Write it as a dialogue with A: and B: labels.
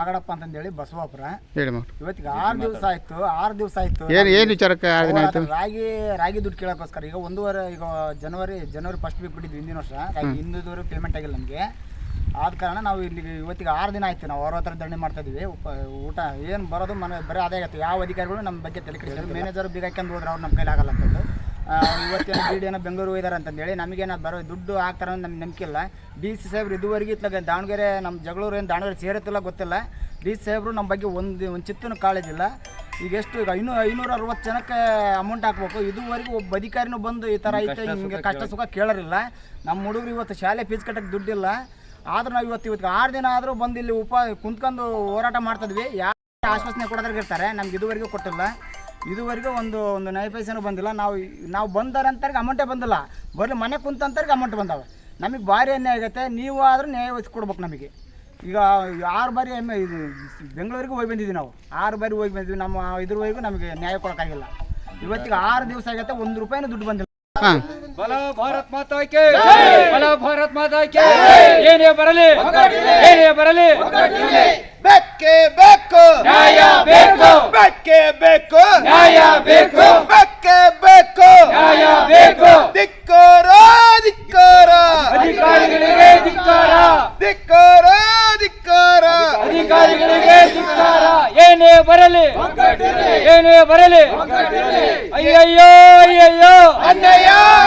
A: ಮಾಗಡಪ್ಪ ಅಂತಂದೇಳಿ ಬಸವಾಪುರ.
B: ಹೇಳಿ ಮಗ.
A: ಇವತ್ತಿಗೆ ಆರು ದಿವಸ ಆಯ್ತು ಆರು ದಿವಸ ಆಯ್ತು.
B: ಏನು ಏನು ವಿಚಾರಕ್ಕೆ ಆರು ದಿನ ಆಯಿತು?
A: ರಾಗಿ ರಾಗಿ ದುಡ್ಡು ಕೇಳೋಕ್ಕೋಸ್ಕರ ಈಗ ಒಂದೂವರೆ ಈಗ ಜನವರಿ ಜನವರಿ ಫಸ್ಟ್ ವೀಕ್ ಬಿಟ್ಟಿದ್ವಿ ಹಿಂದಿನ ವರ್ಷ. ರಾಗಿ ಇನ್ನೂವರೆ ಪೇಮೆಂಟ್ ಆಗಿಲ್ಲ ನಮಗೆ. ಆದ ಕಾರಣ ನಾವು ಇಲ್ಲಿ ಇವತ್ತಿಗೆ ಆರು ದಿನ ಆಯ್ತು ನಾವು ಅವ್ರ ಹತ್ರ ದಂಡೆ ಮಾಡ್ತಾ ಇದೀವಿ. ಊಟ ಏನು ಬರೋದು ಮನೆ ಬರೀ ಅದೇ ಆಗತ್ತೆ. ಯಾವ ಅಧಿಕಾರಿಗಳು ನಮ್ಮ ಬಗ್ಗೆ ತಲೆ ಮ್ಯಾನೇಜರ್ ಬೀಗ ಹೋದ್ರೆ ಅವ್ರು ನಮ್ಮ ಕೈಲಿ ಆಗಲ್ಲ ಅಂತಂದು ಇವತ್ತೇನೋ ಬಿ ಡಿ ಏನೋ ಬೆಂಗಳೂರು ಹೋಗಿದಾರೆ ಅಂತಂದೇಳಿ ನಮಗೇನೋ ಬರೋ ದುಡ್ಡು ಹಾಕ್ತಾರೆ ಅನ್ನೋದು ನಮ್ಗೆ ನಂಬಿಕೆ ಇಲ್ಲ. ಡಿ ಸಿ ಸಾಹೇಬ್ರು ಇದುವರೆಗೆ ಇತ್ಲಾಗ ದಾವಣಗೆರೆ ನಮ್ಮ ಜಗಳೂರು ಏನು ದಾವಣಗೆರೆ ಸೇರುತ್ತಿಲ್ಲ ಗೊತ್ತಿಲ್ಲ. ಡಿ ಸಿ ಸಾಹೇಬ್ರು ನಮ್ಮ ಬಗ್ಗೆ ಒಂದು ಒಂದು ಚಿತ್ತನು ಕಾಳಜಿಲ್ಲ ಈಗ ಎಷ್ಟು ಈಗ ಐನೂ ಐನೂರ ಅರವತ್ತು ಜನಕ್ಕೆ ಅಮೌಂಟ್ ಹಾಕ್ಬೇಕು. ಇದುವರೆಗೂ ಒಬ್ಬ ಅಧಿಕಾರಿನೂ ಬಂದು ಈ ಥರ ಐತೆ ಹಿಂಗೆ ಕಷ್ಟ ಸುಖ ಕೇಳೋರಿಲ್ಲ. ನಮ್ಮ ಹುಡುಗರು ಇವತ್ತು ಶಾಲೆ ಫೀಸ್ ಕಟ್ಟಕ್ಕೆ ದುಡ್ಡಿಲ್ಲ. ಆದ್ರೂ ನಾವು ಇವತ್ತು ಇವತ್ತು ಆರು ದಿನ ಆದರೂ ಬಂದು ಇಲ್ಲಿ ಉಪ ಕುಂತ್ಕೊಂಡು ಹೋರಾಟ ಮಾಡ್ತಿದ್ವಿ ಯಾರು ಆಶ್ವಾಸನೆ ಕೊಡೋದ್ರಾಗ ಇರ್ತಾರೆ. ನಮ್ಗೆ ಇದುವರೆಗೂ ಕೊಟ್ಟಿಲ್ಲ. ಇದುವರೆಗೂ ಒಂದು ಒಂದು ನೈ ಪೈಸೆನೂ ಬಂದಿಲ್ಲ. ನಾವು ನಾವು ಬಂದಾರಂತರ್ಗೆ ಅಮೌಂಟೇ ಬಂದಿಲ್ಲ. ಬರೀ ಮನೆ ಕುಂತಂತರ್ಗೆ ಅಮೌಂಟ್ ಬಂದಾವೆ. ನಮಗೆ ಭಾರಿ ಅನ್ಯಾಯ ಆಗುತ್ತೆ. ನೀವು ಆದರೂ ನ್ಯಾಯ ವಹಿಸ್ಕೊಡ್ಬೇಕು ನಮಗೆ. ಈಗ ಆರು ಬಾರಿ ಎಮ್ಮೆ ಇದು ಬೆಂಗಳೂರಿಗೆ ಹೋಗಿ ಬಂದಿದ್ದೀವಿ ನಾವು. ಆರು ಬಾರಿ ಹೋಗಿ ಬಂದಿದ್ವಿ. ನಮ್ಮ ಇದ್ರವರೆಗೂ ನಮಗೆ ನ್ಯಾಯ ಕೊಡೋಕ್ಕಾಗಿಲ್ಲ. ಇವತ್ತಿಗೆ ಆರು ದಿವಸ ಆಗುತ್ತೆ. ಒಂದು ರೂಪಾಯಿನೂ ದುಡ್ಡು ಬಂದಿಲ್ಲ.
C: ಬಲ ಭಾರತ್ ಮಾತಾಕೆ ಬಲ ಭಾರತ್ ಮಾತಾಕೆ ಏನೇ ಬರಲಿ ಏನೇ ಬರಲಿ
D: ಬೆಕ್ಕೆ ಬೇಕು
C: ನ್ಯಾಯ ಬೇಕು.
D: ಬೆಕ್ಕೆ ಬೇಕು.
C: ನ್ಯಾಯ ಬೇಕು.
D: ಬೆಕ್ಕೆ ಬೇಕು.
C: ನ್ಯಾಯ ಬೇಕು.
D: ಧಿಕ್ಕಾರ ಧಿಕ್ಕಾರ
C: ಅಧಿಕಾರಿಗಳಿಗೆ ಧಿಕ್ಕಾರ.
D: ಧಿಕ್ಕಾರ ಧಿಕ್ಕಾರ
C: ಅಧಿಕಾರಿಗಳಿಗೆ ಧಿಕ್ಕಾರ. ಏನೇ ಬರಲಿ. ಏನೇ ಬರಲಿ. ಅಯ್ಯಯ್ಯೋ ಅಯ್ಯಯ್ಯೋ.
D: ಅನ್ಯಾಯ.